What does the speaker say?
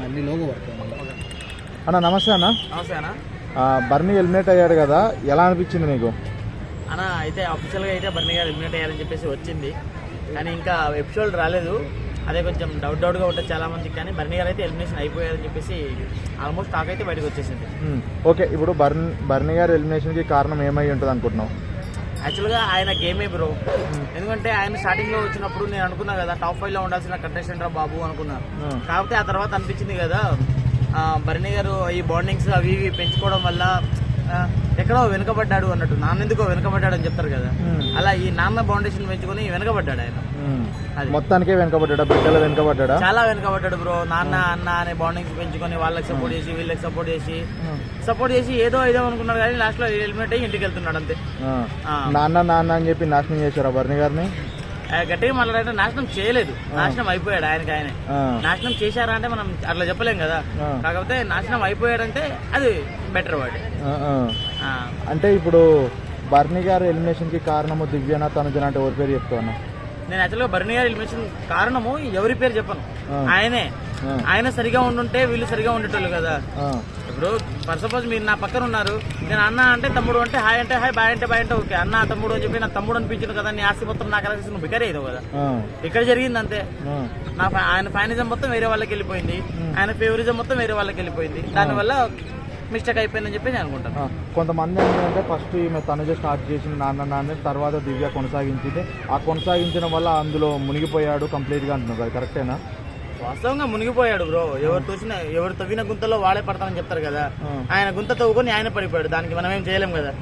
మళ్ళీ logo work అన్న నమస్తే అన్న. నమస్తే అన్న. బర్నీ ఎలిమినేట్ అయ్యాడు కదా ఎలా అనిపించింది నీకు అన్న అయితే అఫీషియల్గా అయితే బర్నీ గారు ఎలిమినేట్ అయ్యారని చెప్పేసి వచ్చింది. కానీ ఇంకా ఎపిసోడ్ రాలేదు. అదే కొంచెం డౌట్ డౌట్గా ఉంటుంది చాలా మందికి కానీ బర్నీ గారు అయితే ఎలిమినేషన్ అయిపోయారని చెప్పేసి ఆల్మోస్ట్ టాక్ అయితే బయటకు వచ్చేసింది. ఓకే ఇప్పుడు బర్న్ బర్నీ గారి ఎలిమినేషన్కి కారణం ఏమై ఉంటుంది అనుకుంటున్నావు? యాక్చువల్గా ఆయన గేమే బ్రో. ఎందుకంటే ఆయన స్టార్టింగ్లో వచ్చినప్పుడు నేను అనుకున్నా కదా టాప్ ఫైవ్లో ఉండాల్సిన కంటెస్టెంట్ రా బాబు అనుకున్నా. ఉమ్, కాకపోతే ఆ తర్వాత అనిపించింది కదా ఆ, భరణి గారు ఈ బాండింగ్స్ అవి ఇవి పెంచుకోవడం వల్ల ఎక్కడో వెనుకబడ్డాడు అన్నట్టు. నాన్నెందుకో వెనుకబడ్డాడు అని చెప్తారు కదా. అలా ఈ నాన్న బౌండేషన్ పెంచుకొని వెనుకబడ్డాడు ఆయన. మొత్తానికే వెనకబడ్డా బిడ్డల వెనకబడ్డా చాలా వెనుకబడ్డాడు బ్రో. నాన్న అన్న అనే బాండింగ్స్ పెంచుకొని వాళ్ళకి సపోర్ట్ చేసి వీళ్ళకి సపోర్ట్ చేసి సపోర్ట్ చేసి ఏదో ఏదో అనుకున్నాడు కానీ లాస్ట్లో ఎలిమినేట్ అయ్యి ఇంటికి వెళ్తున్నాడు అంతే. ఆ. నాన్న నాన్న అని చెప్పి నాశనం చేశారా బర్నీ గారిని? గట్టిగా మాట్లాడంటే నాశనం చేయలేదు. నాశనం అయిపోయాడు ఆయనకి ఆయనే. నాశనం చేశారా అంటే మనం అట్లా చెప్పలేం కదా. కాకపోతే నాశనం అయిపోయాడంటే అది బెటర్. ఆ, అంటే ఇప్పుడు బర్నీ గారి ఎలిమినేషన్కి కారణము దివ్యన తనుజన అంటే ఎవరి పేరు చెప్తాను నేను యాక్చువల్గా భరణి గారి ఎలిమినేషన్ కారణము ఎవరి పేరు చెప్పను. ఆయనే. ఆయన సరిగా ఉండుంటే వీళ్ళు సరిగా ఉండేటోళ్ళు కదా. ఇప్పుడు ఫర్ సపోజ్ మీరు నా పక్కన ఉన్నారు నేను అన్న అంటే తమ్ముడు అంటే హాయ్ అంటే హాయ్ బాయ్ అంటే బాయ్ అంటే ఓకే. అన్న తమ్ముడు అని చెప్పి నా తమ్ముడు అనిపించింది కదా నీ ఆస్తి మొత్తం నాకు కలిసి నువ్వు బికరే కదా. ఇక్కడ జరిగింది అంతే. నా ఆయన ఫైనిజం మొత్తం వేరే వాళ్ళకి వెళ్ళిపోయింది. ఆయన ఫేవరిజం మొత్తం వేరే వాళ్ళకి వెళ్ళిపోయింది. దానివల్ల మిస్టేక్ అయిపోయిందని చెప్పి నేను అనుకుంటాను. కొంతమంది ఏంటంటే ఫస్ట్ ఈమె తనుజ స్టార్ట్ చేసింది నాన్న నాన్న తర్వాత దివ్య కొనసాగించింది. ఆ కొనసాగించడం వల్ల అందులో మునిగిపోయాడు కంప్లీట్గా అంటున్నారు. కరెక్టేనా వాస్తవంగా మునిగిపోయాడు బ్రో. ఎవరు తోసిన ఎవరు తవ్విన గుంతలో వాడే పడతానని చెప్తారు కదా. ఆయన గుంత తవ్వుకొని ఆయన పడిపోయాడు. దానికి మనం ఏం చేయలేం కదా.